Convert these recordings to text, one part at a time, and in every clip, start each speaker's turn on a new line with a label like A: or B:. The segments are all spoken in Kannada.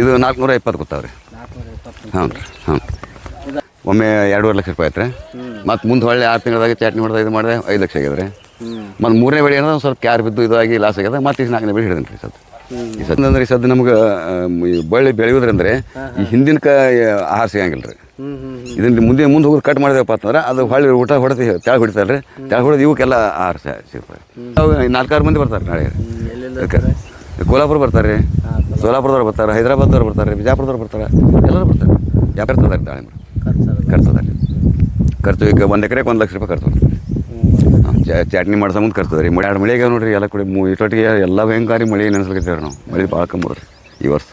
A: ಇದು ನಾಲ್ಕುನೂರ ಇಪ್ಪತ್ತು ಕೂತಾವ್ರಿ
B: ರೀ ಇಪ್ಪತ್ತು
A: ಹ್ಞೂ ರೀ ಹ್ಞೂ ಒಮ್ಮೆ ಎರಡೂವರೆ ಲಕ್ಷ ರೂಪಾಯಿ ಆಯ್ತು ರೀ ಮತ್ತು ಮುಂದೆ ಹೊಳ್ಳಿ ಆರು ತಿಂಗಳದಾಗ ಚಾಟ್ನಿ ಮಾಡ್ದೆ ಇದು ಮಾಡಿದೆ ಐದು ಲಕ್ಷ ಆಗ್ಯದ ರೀ ಮತ್ತು ಮೂರನೇ ಬೆಳೆ ಏನೋ ಒಂದು ಸ್ವಲ್ಪ ಕ್ಯಾರ್ ಬಿದ್ದು ಇದಾಗಿ ಲಾಸ್ ಆಗ್ಯದ ಮತ್ತು ಈ ನಾಲ್ಕನೇ ಬೆಳೆ ಹಿಡಿದ್ರಿ ರೀ ಸದ್ದು. ಈ ಸದ್ದು ಅಂದ್ರೆ ಈ ಸದ್ದು ನಮ್ಗೆ ಈ ಬಳ್ಳಿ ಬೆಳೆಯೋದ್ರಂದ್ರೆ ಈ ಹಿಂದಿನ ಕ ಆಹಾರ ಸಿಗಂಗಿಲ್ಲ ರೀ. ಇದನ್ನ ಮುಂದೆ ಮುಂದೆ ಹೋಗಿ ಕಟ್ ಮಾಡಿದೆಪ್ಪ ಅಂತಂದ್ರೆ ಅದು ಹೊಳ್ಳಿ ಊಟ ಹೊಡೆದು ತೆಳು ಹೊಡಿತಾರೆ ರೀ ತೆಳಗೆ ಹೊಡೆದು ಇವಕ್ಕೆಲ್ಲ ಆಹಾರ ಸಿಗ್ತಾರೆ ನಾಲ್ಕಾರು ಮಂದಿ ಬರ್ತಾರೆ ನಾಳೆ. ಕೋಲಾಪುರ ಕೋಲ್ಹಾಪುರ ಬರ್ತಾರೆ. ರೀ ಸೋಲಾಪುರದವ್ರು ಬರ್ತಾರೆ ಹೈದರಾಬಾದವ್ರು ಬರ್ತಾರೆ, ಬಿಜಾಪುರದವ್ರು ಬರ್ತಾರೆ, ಎಲ್ಲರೂ ಬರ್ತಾರೆ. ವ್ಯಾಪಾರ ತದಾರೆ ದಾಳಿಂಬರು
B: ಖರ್ಚು
A: ಈಗ ಒಂದು ಎಕರೆಗೆ ಒಂದು ಲಕ್ಷ ರೂಪಾಯಿ ಖರ್ಚು ಬರ್ತದೆ ಹಾಂ ಚಟ್ನಿ ಮಾಡೋ ಮುಂದೆ ಖರ್ಚು ಅದ ರೀ. ಮಳೆ ಎರಡು ಮಳೆಗೆ ನೋಡ್ರಿ ಎಲ್ಲ ಕಡೆ ಮೂ ಇಟ್ಟೊಟ್ಟಿಗೆ ಎಲ್ಲ ಭಯಂಕಾರಿ ಮಳೆ ನೆನೆಸ್ಲಿಕ್ಕಿದ್ದೇವೆ ನಾವು. ಮಳೆ ಭಾಳ ಕಮ್ಮಿ ರೀ ಈ ವರ್ಷ.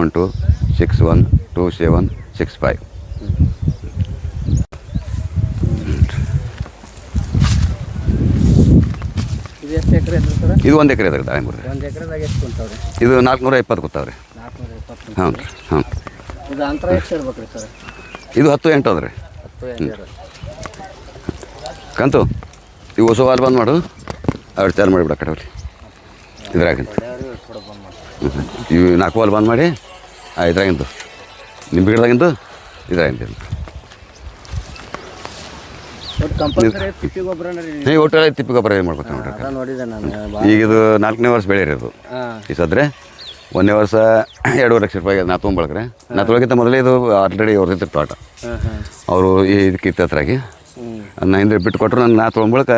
A: One two six one two seven six five
B: ಎಷ್ಟು ಎಕರೆ ಐತ್ರಿ ಸರ್
A: ಇದು ಒಂದು ಎಕರೆ ಅದ ರೀ ದಾಳಿಂಬರು
B: ಒಂದು ಎಕರೆದಾಗ ಎಷ್ಟು ಕುಂತಾವ್ರಿ?
A: ಇದು ನಾಲ್ಕುನೂರ ಇಪ್ಪತ್ತು ಕೂತಾವ್ರಿ.
B: ನಾಲ್ಕುನೂರ ಇಪ್ಪತ್ತು
A: ಹ್ಞೂ ರೀ ಹ್ಞೂ
B: ಇದು ಅಂತರ ಎಷ್ಟು ಇರ್ಬೇಕು ರೀ ಸರ್?
A: ಇದು ಹತ್ತು ಎಂಟು ಅದ ರೀ
B: ಹತ್ತು ಎಂಟು
A: ಕಂತು ಇವು ಹೊಸ ವಾಲ್ ಬಂದ್ ಮಾಡು. ಅವ್ರು ಚಾಲು ಮಾಡಿಬಿಡ ಕಡೆ ಅವ್ರಿ ಇದ್ರಾಗಿಂತ ಇವು ನಾಲ್ಕು ವಾಲ್ ಬಂದ್ ಮಾಡಿ ಇದ್ರಾಗಿಂದು. ನಿಮ್ಮ
B: ಬಿಡ್ದಾಗಿಂದು ಕಂಪಲ್ಸರಿ ತಿಪ್ಪಿ
A: ನೀವು ತಿಪ್ಪಿ ಗೊಬ್ಬರ ಏನು ಮಾಡ್ಬೇಕು ನೋಡ್ರಿ?
B: ಅದ ನೋಡಿದೆ ನಾನು
A: ಈಗ ಇದು ನಾಲ್ಕನೇ ವರ್ಷ ಬೆಳೆ
B: ಇರೋದು
A: ಈ ಸದ್ರೆ ಒಂದನೇ ವರ್ಷ ಎರಡೂವರೆ ಲಕ್ಷ ರೂಪಾಯಿ ನಾ ತೊಗೊಂಬಳಕ್ರೆ ನಾ ತೊಳಗಿಂತ ಮೊದಲೇ ಇದು ಆಲ್ರೆಡಿ ಅವ್ರದ್ದು ತೋಟ.
B: ಹಾಂ ಹಾಂ.
A: ಅವರು ಇದಕ್ಕೆ ಇತ್ತತ್ರಾಗಿ
B: ಹ್ಞೂ
A: ಅದನ್ನ ಹಿಂದೆ ಬಿಟ್ಟು ಕೊಟ್ಟರು ನಾನು ನಾ ತೊಗೊಂಬಳಕ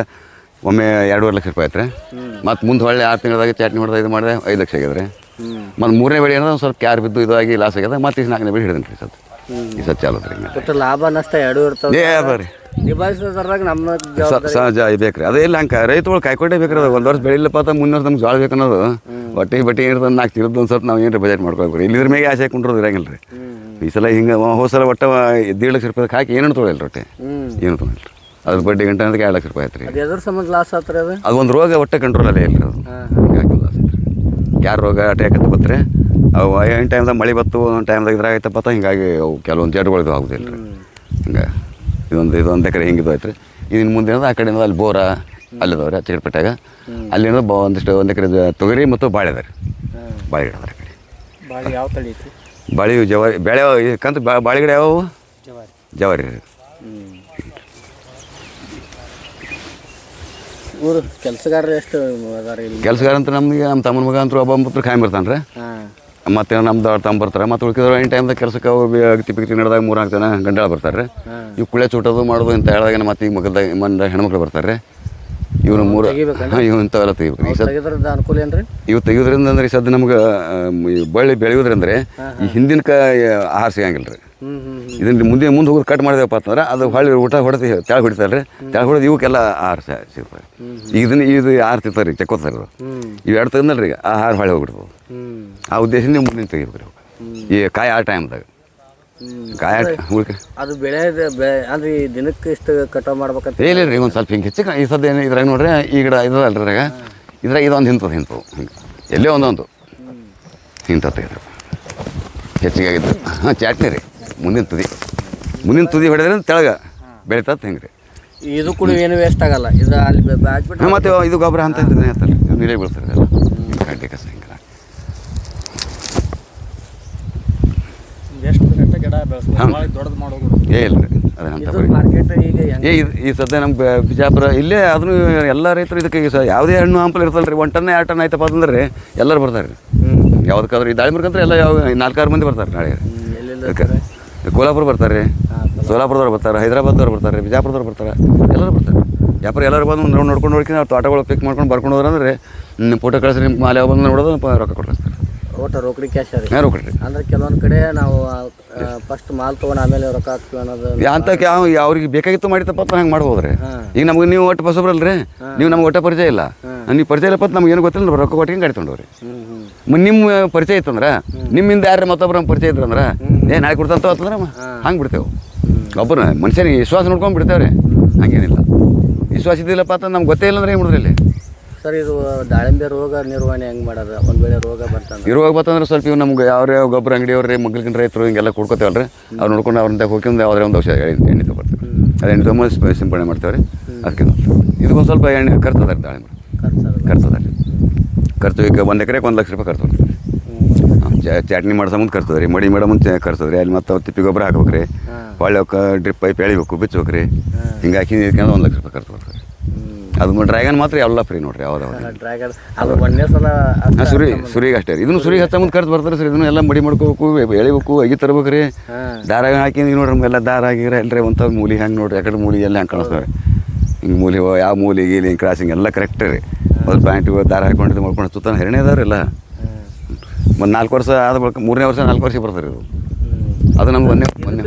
A: ಒಮ್ಮೆ ಎರಡೂವರೆ ಲಕ್ಷ ರೂಪಾಯಿ ಆಯ್ತು ರೀ ಮತ್ತು ಮುಂದೆ ಹೊಳ್ಳೆ ಆರು ತಿಂಗಳದಾಗ ಚಾಟ್ನಿ ಹೊಡೆದ ಇದು ಮಾಡಿದೆ ಐದು ಲಕ್ಷ ಆಗ್ಯದ ರೀ ಮತ್ತು ಮೂರನೇ ಬೆಳೆ ಏನೋ ಒಂದು ಸ್ವಲ್ಪ ಕ್ಯಾರ್ ಬಿದ್ದು ಇದಾಗಿ ಲಾಸ್ ಆಗ್ಯದ ಮತ್ತು ಈ ನಾಲ್ಕನೇ ಬೆಳೆ ಹಿಡಿದ್ರಿ ಸತ್ತು ಈ ಸತ್ತು ಚಾಲು ರೀ
B: ಲಾಭ ನಷ್ಟ ಎರಡು ಇರ್ತದೆ
A: ಏ ಅದ ರೀ.
B: ನಿಭಾಯಿಸೋದ್ರಾಗ ನಮ್ಮ
A: ಸ- ಸಹಜ ಬೇಕ್ರಿ. ಅದೇ ಇಲ್ಲ ಹಂಗೆ ರೈತಗಳು ಕಾಯ್ಕೊಂಡೇ ಬೇಕ್ರಿ ಅದು. ಒಂದು ವರ್ಷ ಬೆಳಿಲ್ಲಪ್ಪ ಅಂತ ಮುಂದೆ ವರ್ಷ ನಮ್ಗೆ ಜೋಳ ಬೇಕು ಬಟ್ಟೆ ಬಟ್ಟೆ ಇರ್ತದೆ ನಾಲ್ಕು ತಿರ್ದು ಒಂದು ಸ್ವಲ್ಪ ನಾವು ಏನು ಬಜೆಟ್ ಮಾಡ್ಕೊಳ್ಬೇಕು? ಇಲ್ಲಿದ್ರ ಮೇಲೆ ಆಸೆ ಕುಂಡ್ರೋದು ಇರಂಗಿಲ್ಲ ರೀ ಈ ಸಲ ಹಿಂಗೆ ಹೋದ ಸಲ ಒಟ್ಟು ದೇಡ್ ಲಕ್ಷ ರೂಪಾಯಿ ಹಾಕಿ ಏನೂ ತೊಗೊಳಿಲ್ಲ ರೊಟ್ಟೆ. ಏನು ತೊಗೊಳಿಲ್ಲ ರೀ ಅದ್ರ ಬಡ್ಡಿ ಗಂಟೆ ಅಂದ್ರೆ ಎರಡು ಲಕ್ಷ ರೂಪಾಯಿ ಆಯ್ತು ರೀ
B: ಅದು ಎದ್ರ ಸಂಬಂಧ ಲಾಸ್ ಆತ್ರಿ ಅದು?
A: ಅದು ಒಂದು ರೋಗ ಒಟ್ಟೆ ಕಂಟ್ರೋಲ್ ಅಲ್ಲೇ ಇಲ್ಲ ಅದು.
B: ಹಾಂ
A: ಯಾರು ರೋಗ ಅಟ್ಯಾಕ್ ಅಂತ ಬತ್ತರೆ ಅವು ಏನು ಟೈಮ್ದಾಗ ಮಳೆ ಬತ್ತು ಒಂದು ಟೈಮ್ದಾಗ ಇದ್ರಾಗೈತಪ್ಪ ಅಂತ ಹಿಂಗಾಗಿ ಅವು ಕೆಲವೊಂದು ಜಡ್ಗಳು ಆಗೋದಿಲ್ಲ ರೀ ಹಿಂಗೆ. ಇದೊಂದು ಇದೊಂದು ಎಕರೆ ಹಿಂಗಿದು ಆಯ್ತು ರೀ ಇನ್ನು ಮುಂದೆ ಏನದ ಆ ಕಡೆಯಿಂದ ಅಲ್ಲಿ ಬೋರ ಅಲ್ಲಿದವ್ರಿ ಚಿಕ್ಕಪೇಟೆಗ ಅಲ್ಲಿಂದ ಬ ಒಂದಿಷ್ಟು ಒಂದು ಎಕರೆ ತೊಗರಿ ಮತ್ತು ಬಾಳೆ ಅದ ರೀ. ಬಾಳೆ ಗಿಡ ಅದ ಕಡೆ.
B: ಭಾಳ ಯಾವ ತಳಿ ಐತಿ
A: ಬಾಳೆ ಜವಾರಿ ಬೆಳೆ ಕಂತ ಬಾಳೆ ಗಿಡ ಯಾವವು?
B: ಜವಾರಿ.
A: ಜವಾರಿ ರೀ.
B: ಹ್ಞೂ ಊರು ಕೆಲಸಗಾರರು ಎಷ್ಟು
A: ಕೆಲಸಗಾರ ಅಂತ ನಮಗೆ ನಮ್ಮ ತಮ್ಮನ ಮಗ ಅಂತೂ ಒಬ್ಬ ಮುತ್ರ ಕಾಯಂ ಬರ್ತಾನೆ ರೀ
B: ಹಾಂ.
A: ಮತ್ತೆ ನಮ್ದು ತಮ್ಮ ಬರ್ತಾರೆ. ಮತ್ತೆ ಉಳ್ಕಿದ್ರು ಏನು ಟೈಮ್ದಾಗ ಕೆಲಸಕ್ಕೆ ಅವ್ರು ಅಗತಿ ಪಿಕ್ತಿ ನಡೆದಾಗ ಮೂರ್ನಾಲ್ಕು ಜನ ಗಂಡಾಳ ಬರ್ತಾರೆ. ಇವು ಕುಳೆ ಚೂಟೋದು ಮಾಡೋದು ಅಂತ ಹೇಳಿದಾಗ ಮತ್ತೆ ಈಗ ಮಗದಾಗ ಮಂದ ಹೆಣ್ಮಕ್ಳು ಬರ್ತಾರೆ. ಇವ್ರು ಇವನು ಮೂರು ಹಾಂ ಇವು ಇಂಥವೆಲ್ಲ ತೆಗಿಬೇಕು. ಈ ಸದ್
B: ಅನುಕೂಲ ಏನು ರೀ
A: ಇವು ತೆಗಿಯೋದ್ರಿಂದ ಅಂದ್ರೆ ಈ ಸದ್ದು ನಮ್ಗೆ ಬಳ್ಳಿ ಬೆಳೆಯೋದ್ರಂದ್ರೆ ಈ ಹಿಂದಿನ ಕ ಆಹಾರ ಸಿಗಂಗಿಲ್ಲ ರೀ ಇದನ್ನ ಮುಂದೆ ಮುಂದೆ ಹೋಗಿ ಕಟ್ ಮಾಡಿದೆವಪ್ಪ ಅಂತಂದ್ರೆ ಅದು ಹೊಳ್ಳಿ ಊಟ ಹೊಡೆದು ತೆಳು ಹೊಡಿತಾರೆ ರೀ ತೆಳಗೆ ಹೊಡೆದು ಇವಕ್ಕೆಲ್ಲ ಆಹಾರ ಸಿಗ್ತದೆ. ಈಗ ಇದನ್ನ ಇದು ಆಹಾರ ತಿಂತಾರೆ ರೀ ಚಕ್ಕೋತಾರೆ ಇವು ಎರಡು ತೆಗೆದ್ನಲ್ರಿ ಈಗ ಆ ಆಹಾರ ಹೊಳೆ ಹೋಗ್ಬಿಡ್ತದೆ. ಆ ಉದ್ದೇಶದಿಂದ ಮುಂದಿನ ತೆಗಿಬೇಕು ರೀ ಈ ಕಾಯಿ ಆ ಟೈಮ್ದಾಗ ಕಾಯಿ
B: ಅದು ಬೆಳೆ ಅಂದ್ರೆ ದಿನಕ್ಕೆ ಇಷ್ಟು ಕಟಾವು ಮಾಡ್ಬೇಕಂತ
A: ಇಲ್ಲ ರೀ ಒಂದು ಸ್ವಲ್ಪ ಹಿಂಗೆ ಹೆಚ್ಚು ಈ ಸದ್ಯ ಏನು ಇದ್ರಾಗ ನೋಡ್ರಿ ಈ ಗಿಡ ಇದಲ್ಲ ಇದ್ರಾಗ. ಇದ್ರಾಗ ಇದೊಂದು ಹಿಂತದ ಹಿಂತವು ಹಿಂಗೆ. ಎಲ್ಲೇ ಒಂದೊಂದು. ಹಿಂತ ತೆಗೆದ್ರು. ಹೆಚ್ಚಿಗೆ ಆಗಿದ್ದು. ಹಾಂ ಚಾಟ್ನಿ ರೀ. ಮುಂದಿನ ತುದಿ. ಮುಂದಿನ ತುದಿ ಹೊಡೆದ್ರೆ ತೆಳಗ ಬೆಳಿತತ್ ಹೆಂಗೆ ರೀ
B: ಇದು ಕೂಡ ಏನು ವೇಸ್ಟ್ ಆಗಲ್ಲ. ಇದು ಅಲ್ಲಿ
A: ಹಾಕ್ಬಿಟ್ಟು ಮತ್ತೆ ಇದು ಗೊಬ್ಬರ ಅಂತ ಹೇಳ್ತಾರೆ ಇದು ನೀರೇ ಬೀಳ್ತಾರೆ ಇದೆಲ್ಲ ಕಡ್ಡಿ ಕಸ ಹಿಂಗೆ
B: ಮಾಡೋದು
A: ಏ ಇಲ್ಲ ರೀ ಏ ಈ ಸದ್ಯ ನಮ್ಮ ಬಿಜಾಪುರ ಇಲ್ಲೇ ಅದನ್ನು ಎಲ್ಲ ರೈತರು ಇದಕ್ಕೆ ಈಗ ಯಾವುದೇ ಹಣ್ಣು ಹಂಪಲ್ ಇರ್ತಲ್ಲ ರೀ ಒಂದು ಟನ್ ಎರಡು ಟನ್ ಆಯ್ತಪ್ಪ ಅಂತಂದ್ರೆ ರೀ ಎಲ್ಲರೂ ಬರ್ತಾರೆ. ರೀ ಯಾವ್ದಕ್ಕಾದ್ರೂ ಈ ದಾಳಿಂಬ್ರಕ್ಕಂದ್ರೆ ಎಲ್ಲ ಯಾವ ನಾಲ್ಕಾರು ಮಂದಿ ಬರ್ತಾರೆ ನಾಳೆ. ಅದಕ್ಕೆ ಕೋಲ್ಹಾಪುರ ಬರ್ತಾರೆ ರೀ ಸೋಲಾಪುರದವ್ರು ಬರ್ತಾರೆ ಹೈದರಾಬಾದವ್ರು ಬರ್ತಾರೆ ಬಿಜಾಪುರದವ್ರು ಬರ್ತಾರೆ ಎಲ್ಲರೂ ಬರ್ತಾರೆ. ವ್ಯಾಪಾರ ಎಲ್ಲರೂ ಬಂದು ನೋಡಿ ನೋಡ್ಕೊಂಡು ನೋಡ್ಕೊಂಡು ಅವ್ರು ತೋಟಗಳು ಪಿಕ್ ಮಾಡ್ಕೊಂಡು ಬರ್ಕೊಂಡು ಹೋದ್ರೆ ಅಂದರೆ ನಿಮ್ಮ ಫೋಟೋ ಕಳಿಸ್ರಿ ನಿಮ್ಮ ಮಾಲೆ ಬಂದು ನೋಡೋದು ರೊಕ್ಕ ಓಟ
B: ಒಟ್ಟು ರೋಕಡಿ ಕ್ಯಾಶ್ ರೀ
A: ಹಾಂ
B: ಅಂದ್ರೆ ಕೆಲವೊಂದು ಕಡೆ ನಾವು ಫಸ್ಟ್ ಮಾಲ್ ತೊಗೊಂಡು ಆಮೇಲೆ ರೊಕ್ಕ ಹಾಕ್ತೀವಿ ಅನ್ನೋದು
A: ಅಂತ ಯಾವ ಅವ್ರಿಗೆ ಬೇಕಾಗಿತ್ತು ಮಾಡಿತ್ತಪ್ಪ ಅಂತ ಹಂಗೆ ಮಾಡ್ಬೋದು ರೀ ಈಗ ನಮ್ಗೆ ನೀವು ಒಟ್ಟು ಬಸ್ಸೊಬ್ರಲ್ಲ ರೀ ನೀವು ನಮ್ಗೆ ಒಟ್ಟ ಪರಿಚಯ ಇಲ್ಲ. ನೀವು ಪರಿಚಯ ಇಲ್ಲಪ್ಪ ನಮ್ಗೆ ಏನು ಗೊತ್ತಿಲ್ಲ ರೊಕ್ಕ ಕೊಟ್ಟಿಗೆ ಗಾಡಿ ತೊಗೊಂಡವ್ರಿ ನಿಮ್ಮ ಪರಿಚಯ ಇತ್ತಂದ್ರೆ ನಿಮ್ಮಿಂದ ಯಾರು ಮತ್ತೊಬ್ಬರ ಪರಿಚಯ ಇದ್ರಂದ್ರೆ ಏ ನಾಳೆ ಕೊಡ್ತಂತ ಅಂತಂದ್ರೆ ಹಂಗೆ ಬಿಡ್ತೇವೆ. ಒಬ್ಬರು ಮನುಷ್ಯನಿಗೆ ವಿಶ್ವಾಸ ನೋಡ್ಕೊಂಡು ಬಿಡ್ತೇವೆ ರೀ ಹಂಗೇನಿಲ್ಲ. ವಿಶ್ವಾಸ ಇದ್ದಿಲ್ಲಪ್ಪ ಅಂತ ನಮ್ಗೆ ಗೊತ್ತೇ ಇಲ್ಲ ಅಂದ್ರೆ ಏನು ಇಲ್ಲಿ?
B: ಸರ್ ಇದು ದಾಳಿಂಬೆ ರೋಗ ನಿರ್ವಹಣೆ ಹೆಂಗೆ ಮಾಡೋದು? ಒಂದು ವೇಳೆ ರೋಗ ಬರ್ತಂದ್ರೆ?
A: ರೋಗ ಬರ್ತಂದ್ರೆ ಸ್ವಲ್ಪ ಇವು ನಮ್ಗೆ ಯಾವ ಯಾವ ಗೊಬ್ಬರ ಅಂಗಡಿಯವ್ರಿ ಮಗ್ಲಿನ ರೈತರು ಹಿಂಗೆಲ್ಲ ಕೊಡ್ಕೋತೇವಲ್ಲ ರೀ ಅವ್ರು ನೋಡ್ಕೊಂಡು ಅವ್ರಂತ ಹೋಗ್ಕೊಂಡು ಯಾವುದೇ ಒಂದು ಔಷಧ ಎಣ್ಣೆ ಎಣ್ಣೆ ತೊಗೊಳ್ತೀವಿ ಅದು ಎಣ್ಣೆ ತೊಗೊಂಡು ಸ್ಪ- ಸಿಂಪಡಣೆ ಮಾಡ್ತೇವೆ ರೀ ಅದಕ್ಕೆ ಇದಕ್ಕೊಂದು ಸ್ವಲ್ಪ ಎಣ್ಣೆ ಖರ್ಚು ಅದ ರೀ ದಾಳಿಂಬೆ
B: ಖರ್ಚು ಅದು.
A: ರೀ ಖರ್ಚು ಈಗ ಒಂದು ಎಕರೆಗೆ ಒಂದು ಲಕ್ಷ ರೂಪಾಯಿ ಖರ್ಚು ಚಟ್ನಿ ಮಾಡ್ಸೋ ಮುಂದೆ ಕರ್ತದೆ ರೀ ಮಡಿ ಮಾಡೋ ಮುಂಚೆ ಕರ್ತದೆ ರೀ ಅಲ್ಲಿ ಮತ್ತೆ ತಿಪ್ಪಿ ಗೊಬ್ಬರ ಹಾಕ್ಬೇಕು ರೀ ಅವಕ್ಕೆ ಡ್ರಿಪ್ ಪೈಪ್ ಎಳಿಬೇಕು ಬಿಚ್ಚಬೇಕು ರೀ ಹಿಂಗೆ ಹಾಕಿ ನೀರ್ಕೊಂಡು ಒಂದು ಲಕ್ಷ ರೂಪಾಯಿ ಖರ್ಚು ಬರ್ತದೆ ಅದು ಡ್ರ್ಯಾಗನ್ ಮಾತ್ರ ಎಲ್ಲ ಫ್ರೀ ನೋಡ್ರಿ ಯಾವ್ದು ಹಾಂ ಸುರಿ ಸುರಿಗೆ ಅಷ್ಟೇ ರೀ. ಇದನ್ನು ಸುರಿಗೆ ಹಚ್ಚ ಮುಂದೆ ಖರ್ಚು ಬರ್ತಾರೆ ಸರ್ ಇದನ್ನು ಎಲ್ಲ ಮಡಿ ಮಾಡ್ಕೋಬೇಕು ಎಳಿಬೇಕು ಅಗಿ ತರ್ಬೇಕು ರೀ
B: ದಾರಾಗ
A: ದಾರ ಹಾಕಿ ನೀವು ನೋಡ್ರಿ ಎಲ್ಲ ದಾರ ಆಗಿರ ಎಲ್ಲರಿ ಒಂಥ ಮೂಲಿ ಹೆಂಗೆ ನೋಡ್ರಿ ಯಾಕಡೆ ಮೂಲಿ ಎಲ್ಲ ಹೆಂಗೆ ಕಾಣಿಸ್ತಾರೆ ಹಿಂಗೆ ಮೂಲಿ ಯಾವ ಮೂಲಿ ಗೀಲಿ ಹಿಂಗೆ ಕ್ರಾಸಿಂಗ್ ಎಲ್ಲ ಕರೆಕ್ಟ್ ರೀ. ಒಂದು ಪ್ಯಾಂಟ್ ದಾರ ಹಾಕೊಂಡಿದ್ದು ಮಾಡ್ಕೊಂಡು ಸುತ್ತ ಹೆರಣೆ ಅದಾವ್ರಿಲ್ಲ ಒಂದು ನಾಲ್ಕು ವರ್ಷ ಆದ ಬಳಿಕ ಮೂರನೇ ವರ್ಷ ನಾಲ್ಕು ವರ್ಷ ಬರ್ತಾರೆ ಇದು. ಅದು ನಮ್ಗೆ ಮೊನ್ನೆ ಮೊನ್ನೆ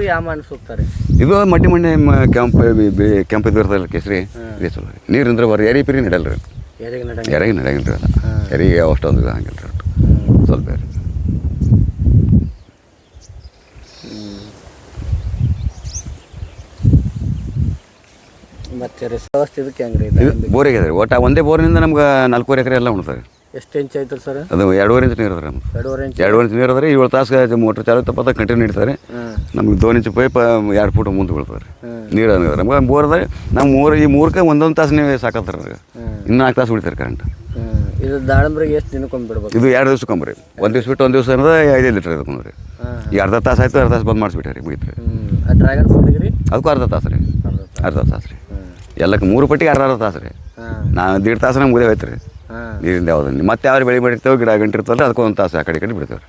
A: ಇದು ಮಟ್ಟಿ ಮಣ್ಣೆ ಕೆಂಪು ಕೆಂಪು ಇದು ಇರ್ತಲ್ಲ ಕೇಸರಿ. ಇದೇ ಚಲೋ. ನೀರು ಅಂದ್ರೆ ಬರೀ ಎರಿ ಪಿರಿ ನಡೆಯಲ್ಲ ರೀ
B: ಎರಿಗೆ
A: ನಡೆಯಂಗಿಲ್ಲ ರೀ ಎರಿಗೆ ಅಷ್ಟೊಂದು ಇದು ಹಂಗಿಲ್ಲ ರೀ ಸ್ವಲ್ಪ ರೀ
B: ಮತ್ತೆ ರೀ ವ್ಯವಸ್ಥೆ ಇದಕ್ಕೆ ಹೆಂಗೆ ರೀ
A: ಇದು ಬೋರಿಗೆ ಅದ ರೀ ಒಟ್ಟು ಒಂದೇ ಬೋರಿನಿಂದ ನಮ್ಗೆ ನಾಲ್ಕೂವರೆ ಎಕರೆ ಎಲ್ಲ ಉಣ್ತಾರೆ
B: ಎಷ್ಟು ಇಂಚ್ ಐತ್ರಿ ಸರ್
A: ಅದು ಎರಡೂವರೆ ಇಂಚ್ ನೀರು ಅದ ರೀ ನಮ್ದು.
B: ಎರಡೂವರೆ ಇಂಚ್
A: ಎರಡೂವರೆ ಇಂಚ್ ನೀರು ಅದ ರೀ ಏಳು ತಾಸು ಮೋಟ್ರ್ ಚಾಲು ತಪ್ಪ ಕಂಟಿನ್ಯೂ
B: ಇಡ್ತಾರೆ
A: ನಮ್ಗೆ ದೋನ್ ಇಂಚ್ ಪೈಪ್ ಎರಡು ಫೂಟ್ ಮುಂದೆ
B: ಬೀಳ್ತಾರೆ.
A: ನೀರು ಅದ ನಮ್ಗೆ ಬೋರ್ ಅದ ನಾವು ಮೂರು ಈ ಮೂರಕ್ಕೆ ಒಂದೊಂದು ತಾಸು ನೀವು ಸಾಕತ್ತಾರ
B: ಹ್ಮ್.
A: ಇನ್ನು ನಾಲ್ಕು ತಾಸು ಉಳಿತಾರೆ ಕರೆಂಟ್
B: ಇದು ದಾಳಂಬ್ರಿಗೆ ಎಷ್ಟು ದಿನಕ್ಕೊಮ್ಮೆ ಬಿಡ್ಬೇಕು?
A: ಇದು ಎರಡು ದಿವ್ಸ ಕಂಬ್ರಿ ಒಂದು ದಿವ್ಸ ಬಿಟ್ಟು ಒಂದು ದಿವಸ ಅನ್ನೋದು ಐದೈದು ಲೀಟ್ರ್ ಇದಕ್ಕೆ ರೀ
B: ಹಾಂ.
A: ಅರ್ಧ ತಾಸು ಆಯ್ತು ಅರ್ಧ ತಾಸು ಬಂದ್ ಮಾಡಿಸ್ಬಿಟ್ಟೆ ರೀ ಮುಗಿತು
B: ಆ ಡ್ರ್ಯಾಗನ್ ಫ್ರೂಟಿಗೆ ರೀ
A: ಅದಕ್ಕೂ ಅರ್ಧ ತಾಸು ರೀ.
B: ಅರ್ಧ
A: ತಾಸು ರೀ. ಎಲ್ಲಕ್ಕೆ ಮೂರು ಪಟ್ಟಿಗೆ ಅರ್ಧ ಅರ್ಧ ತಾಸು ರೀ. ನಾನು ದೀಡ್ ತಾಸು ಮುಗಿದೇ ಹೋಯ್ತು ರೀ. ನೀರಿಂದ ಯಾವ್ದು ಮತ್ತೆ ಯಾವ ಬೆಳೆ ಮಾಡಿರ್ತೇವೆ ಗಿಡ ಗಂಟಿ ಇರ್ತವಲ್ಲ ಅದಕ್ಕೆ ಒಂದು ತಾಸು ಆ ಕಡೆ ಕಡೆ ಬಿಡ್ತೇವೆ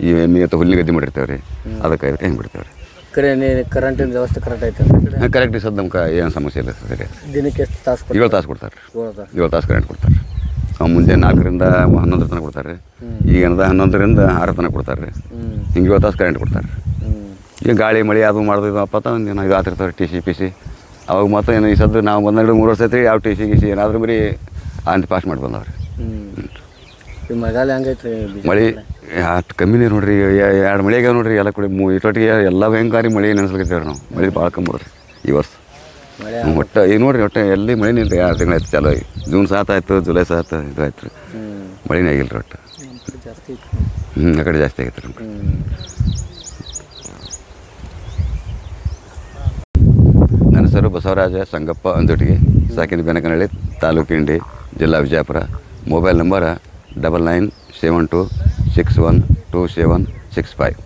A: ರೀ ಈ ಅಥವಾ ಹುಲ್ಲಿನ ಗದ್ದೆ ಮಾಡಿರ್ತೇವೆ ರೀ ಅದಕ್ಕೆ ಹೆಂಗೆ ಬಿಡ್ತೇವೆ ರೀ
B: ಕರೆ ಕರೆಂಟಿನ ವ್ಯವಸ್ಥೆ ಕರೆಕ್ಟ್ ಐತೆ
A: ಕರೆಕ್ಟ್ ಸದ್ ನಮ್ಗೆ ಏನು ಸಮಸ್ಯೆ ಇಲ್ಲ ಸರಿ
B: ದಿನಕ್ಕೆ ಎಷ್ಟು ತಾಸು
A: ಏಳು ತಾಸು ಕೊಡ್ತಾರೆ ರೀ.
B: ಏಳು ತಾಸು.
A: ಕರೆಂಟ್ ಕೊಡ್ತಾರೆ ಮುಂಜಾನೆ ನಾಲ್ಕರಿಂದ ಹನ್ನೊಂದರ ತನಕ ಕೊಡ್ತಾರೆ ರೀ. ಈಗ ಏನದ ಹನ್ನೊಂದರಿಂದ ಆರು ತನಕ ಕೊಡ್ತಾರೆ ರೀ. ಹಿಂಗೆ ಏಳು ತಾಸು ಕರೆಂಟ್ ಕೊಡ್ತಾರೆ ಈಗ ಗಾಳಿ ಮಳೆ ಅದು ಮಾಡೋದು ಇದು ಅಪ್ಪ ಏನು ಇದು ಆತಿರ್ತಾರೆ ಟಿ ಸಿ ಪಿ ಸಿ ಅವಾಗ ಮತ್ತೆ ಏನು ಈ ಸದ್ದು ನಾವು ಒಂದೆರಡು ಮೂರು ವರ್ಷ ಐತ್ರಿ ಯಾವ ಟಿ ಸಿ ಗಿಸಿ ಏನಾದರೂ ಬರೀ ಅಂತ ಪಾಸ್ ಮಾಡಿ ಬಂದವ್ರಿ
B: ಈ ಮಳೆಗಾಲ ಬೀಜ
A: ಮಳೆ ಅಷ್ಟು ಕಮ್ಮಿನೇ ನೋಡ್ರಿ ಎರಡು ಮಳೆಗೆ ನೋಡ್ರಿ ಎಲ್ಲ ಕೂಡ ಮೂ ಇಟ್ಟೊಟ್ಟಿಗೆ ಎಲ್ಲ ಭಯಂಕಾರಿ ಮಳೆ ನೆನೆಸ್ಲಿಕ್ಕೆ ನಾವು. ಮಳೆ ಭಾಳ ಕಮ್ಮಿ ರೀ ಈ ವರ್ಷ. ಒಟ್ಟು ಈಗ ನೋಡ್ರಿ ಒಟ್ಟು ಎಲ್ಲಿ ಮಳೆ ಇಲ್ಲ ಎರಡು ತಿಂಗಳು ಆಯ್ತು ಚಲೋ ಜೂನ್ ಸಾತ್ ಆಯ್ತು ಜುಲೈ ಸಾತ್ ಇದು ಆಯ್ತು ರೀ ಮಳೆನೇ ಆಗಿಲ್ಲ ರೀ ಒಟ್ಟು ಹ್ಞೂ ಆ ಕಡೆ ಜಾಸ್ತಿ ಆಗೈತೆ ರೀ
B: ಹ್ಞೂ
A: ನನ್ನ ಹೆಸರು ಬಸವರಾಜ ಸಂಗಪ್ಪ ಅಂಜುಟಿಗೆ ಸಾಕಿನ ಬೆನಕನಹಳ್ಳಿ ತಾಲೂಕು ಇಂಡಿ ಜಿಲ್ಲಾ Vijayapura mobile number double nine seven two six one two seven six five